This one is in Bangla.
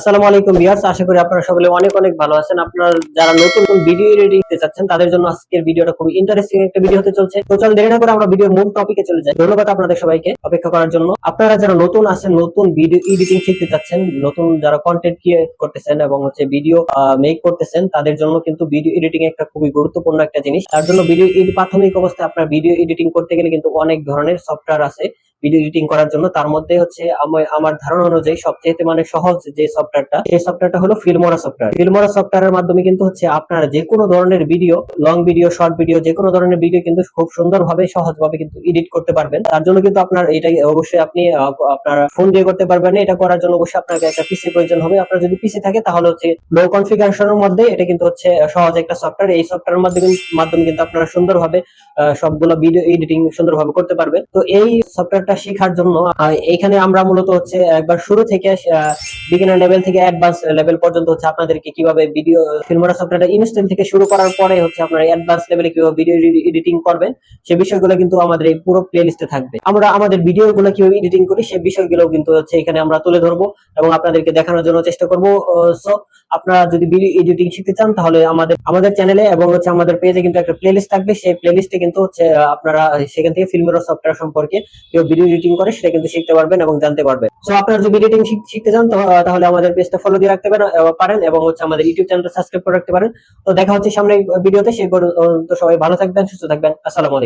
আসসালামু আলাইকুম ভিউয়ার্স, আশা করি আপনারা সকলে অনেক অনেক ভালো আছেন। আপনারা যারা নতুন ভিডিও এডিটিং চাচ্ছেন, তাদের জন্য আজকের খুবই ইন্টারেস্টিং ভিডিও ধন্যবাদ আপনাদের সবাইকে অপেক্ষা করার জন্য। আপনারা যারা নতুন নতুন ভিডিও এডিটিং শিখতে চাচ্ছেন, নতুন যারা কন্টেন্ট ক্রিয়েট করতেছেন এবং হচ্ছে ভিডিও মেক করতেছেন, তাদের জন্য কিন্তু ভিডিও এডিটিং একটা খুবই গুরুত্বপূর্ণ একটা জিনিস। তার জন্য ভিডিও প্রাথমিক অবস্থায় আপনার ভিডিও এডিটিং করতে গেলে কিন্তু অনেক ধরনের সফটওয়্যার আছে। ভিডিও এডিটিং করার জন্য, তার মধ্যে হচ্ছে আমার ধারণা অনুযায়ী সবচেয়ে মানে সহজ যে সফটওয়্যারটা সেই সফটওয়্যারটা হলো ফিল্মোরা সফটওয়্যার ফিল্মোরা সফটওয়্যারের মাধ্যমে কিন্তু হচ্ছে আপনারা যে কোনো ধরনের video long video short video যে কোনো ধরনের ভিডিও কিন্তু খুব সুন্দরভাবে, সহজভাবে কিন্তু এডিট করতে পারবেন। তার জন্য কিন্তু আপনার এটা অবশ্যই আপনি আপনার ফোন দিয়ে করতে পারবেন। এটা করার জন্য অবশ্যই আপনাকে একটা পিসি প্রয়োজন হবে। আপনার যদি পিসি থাকে, তাহলে হচ্ছে লো কনফিগারেশনের মধ্যে এটা কিন্তু হচ্ছে সহজ একটা সফটওয়্যার এই সফটওয়্যারের মাধ্যমে মাধ্যমে কিন্তু আপনারা সুন্দরভাবে সবগুলো ভিডিও এডিটিং সুন্দরভাবে করতে পারবেন। তো এই সফটওয়্যারটা শেখার জন্য এখানে আমরা মূলত হচ্ছে একবার শুরু থেকে বিগিনার লেভেল থেকে অ্যাডভান্স লেভেল পর্যন্ত হচ্ছে আপনাদেরকে কীভাবে ভিডিও ফিল্মোরা সফটওয়্যারটা ইনস্টল থেকে শুরু করার পরে হচ্ছে আপনারা অ্যাডভান্স লেভেলে কীভাবে ভিডিও এডিটিং করবেন, সে বিষয়গুলো কিন্তু আমাদের এই পুরো প্লে লিস্টে থাকবে। আমরা আমাদের ভিডিও গুলো কীভাবে এডিটিং করি, সে বিষয়গুলো কিন্তু হচ্ছে এখানে আমরা তুলে ধরবো এবং আপনাদেরকে দেখানোর জন্য চেষ্টা করব। সো আপনারা যদি ভিডিও এডিটিং শিখতে চান তাহলে আমাদের আমাদের চ্যানেলে এবং হচ্ছে আমাদের পেজে কিন্তু একটা প্লেলিস্ট থাকবে। সেই প্লেলিস্টে কিন্তু হচ্ছে আপনারা সেখান থেকে ফিল্মের সফটওয়্যার সম্পর্কে কেউ ভিডিও এডিটিং করে সেটা কিন্তু শিখতে পারবেন এবং জানতে পারবেন। সো আপনারা যদি এডিটিং শিখতে চান তাহলে আমাদের পেজটা ফলো দিয়ে রাখতে পারেন এবং হচ্ছে আমাদের ইউটিউব চ্যানেলটা সাবস্ক্রাইব করে রাখতে পারেন। তো দেখা হচ্ছে সামনে ভিডিওতে সেই পর্যন্ত সবাই ভালো থাকবেন, সুস্থ থাকবেন। আসসালামু আলাইকুম।